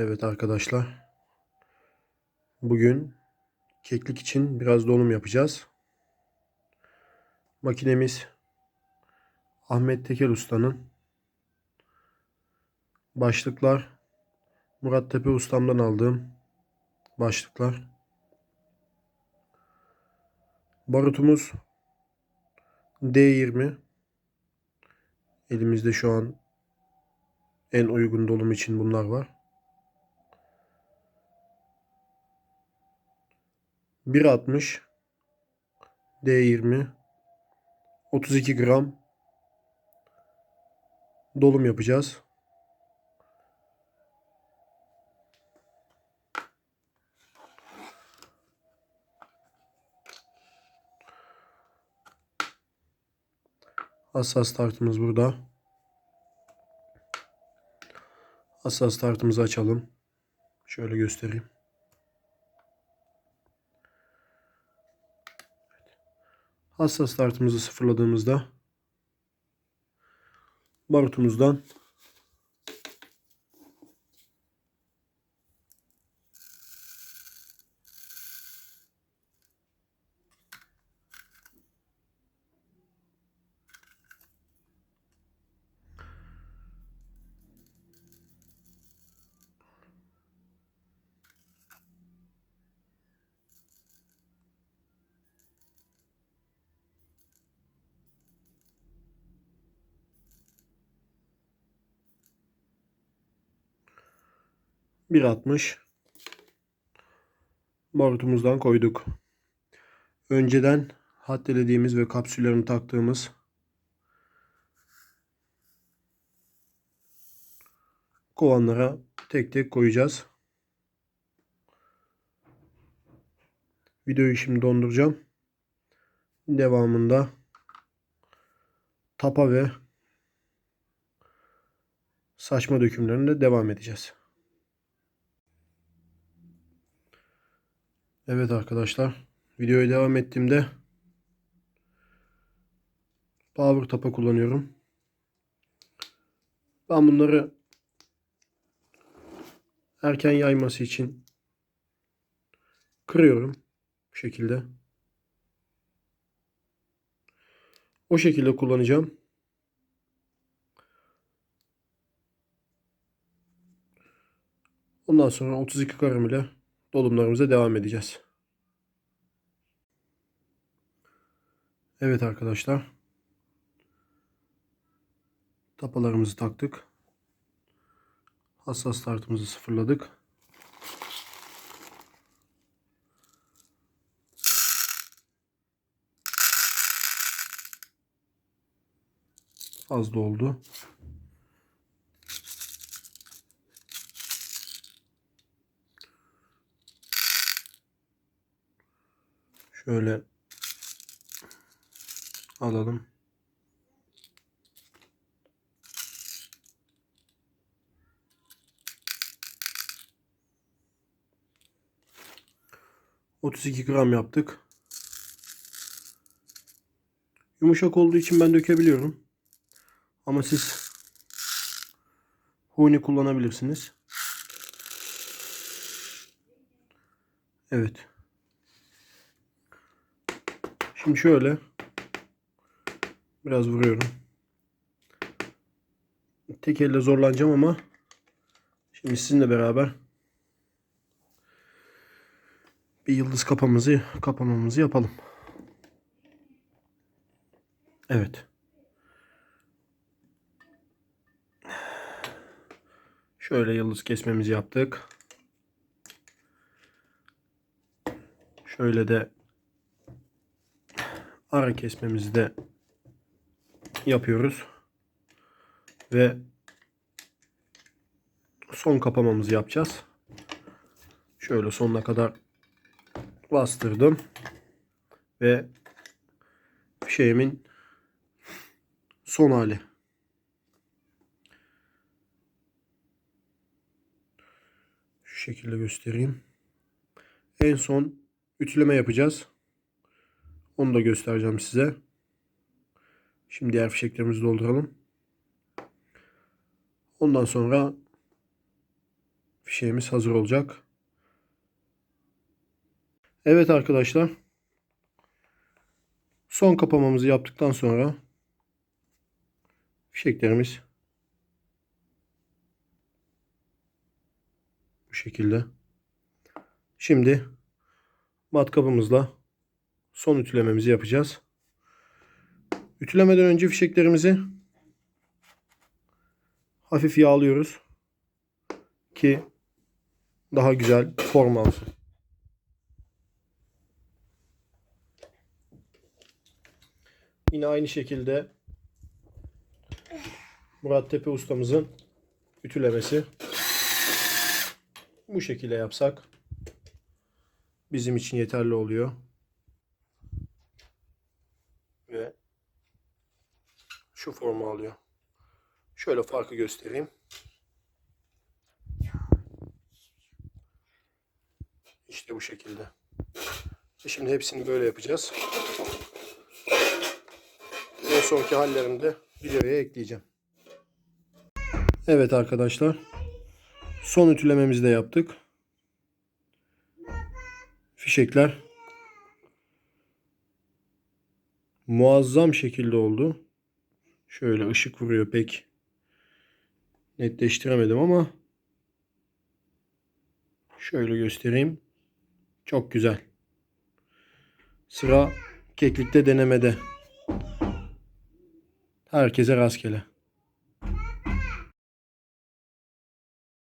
Evet arkadaşlar. Bugün keklik için biraz dolum yapacağız. Makinemiz Ahmet Tekel Usta'nın. Başlıklar Murat Tepe Ustam'dan aldığım başlıklar. Barutumuz D20. Elimizde şu an en uygun dolum için bunlar var. 1.60 D20 32 gram dolum yapacağız. Hassas tartımız burada. Hassas tartımızı açalım. Şöyle göstereyim. Hassas tartımızı sıfırladığımızda barutumuzdan bir atmış barutumuzdan koyduk. Önceden hattelediğimiz ve kapsüllerini taktığımız kovanlara tek tek koyacağız. Videoyu şimdi donduracağım. Devamında tapa ve saçma dökümlerinde devam edeceğiz. Evet arkadaşlar. Videoya devam ettiğimde power tapa kullanıyorum. Ben bunları erken yayması için kırıyorum. Bu şekilde. O şekilde kullanacağım. Ondan sonra 32 karım ile dolumlarımıza devam edeceğiz. Evet arkadaşlar. Tapalarımızı taktık. Hassas tartımızı sıfırladık. Fazla oldu. Şöyle alalım. Otuz iki gram yaptık. Yumuşak olduğu için ben dökebiliyorum. Ama siz huni kullanabilirsiniz. Evet. Şimdi şöyle biraz vuruyorum. Tek elle zorlanacağım ama şimdi sizinle beraber bir yıldız kapamızı kapamamızı yapalım. Evet. Şöyle yıldız kesmemizi yaptık. Şöyle de ara kesmemizi de yapıyoruz. Ve son kapamamızı yapacağız. Şöyle sonuna kadar bastırdım. Ve şeyimin son hali. Şu şekilde göstereyim. En son ütüleme yapacağız. Onu da göstereceğim size. Şimdi diğer fişeklerimizi dolduralım. Ondan sonra fişeğimiz hazır olacak. Evet arkadaşlar. Son kapamamızı yaptıktan sonra fişeklerimiz bu şekilde. Şimdi matkapımızla son ütülememizi yapacağız. Ütülemeden önce fişeklerimizi hafif yağlıyoruz ki daha güzel form alsın. Yine aynı şekilde Murat Tepe ustamızın ütülemesi bu şekilde yapsak bizim için yeterli oluyor. Şu formu alıyor. Şöyle farkı göstereyim. İşte bu şekilde. E Şimdi hepsini böyle yapacağız. En sonki hallerini de videoya ekleyeceğim. Evet arkadaşlar. Son ütülememizi de yaptık. Fişekler muazzam şekilde oldu. Şöyle ışık vuruyor pek netleştiremedim ama şöyle göstereyim. Çok güzel. Sıra keklikte denemede. Herkese rastgele.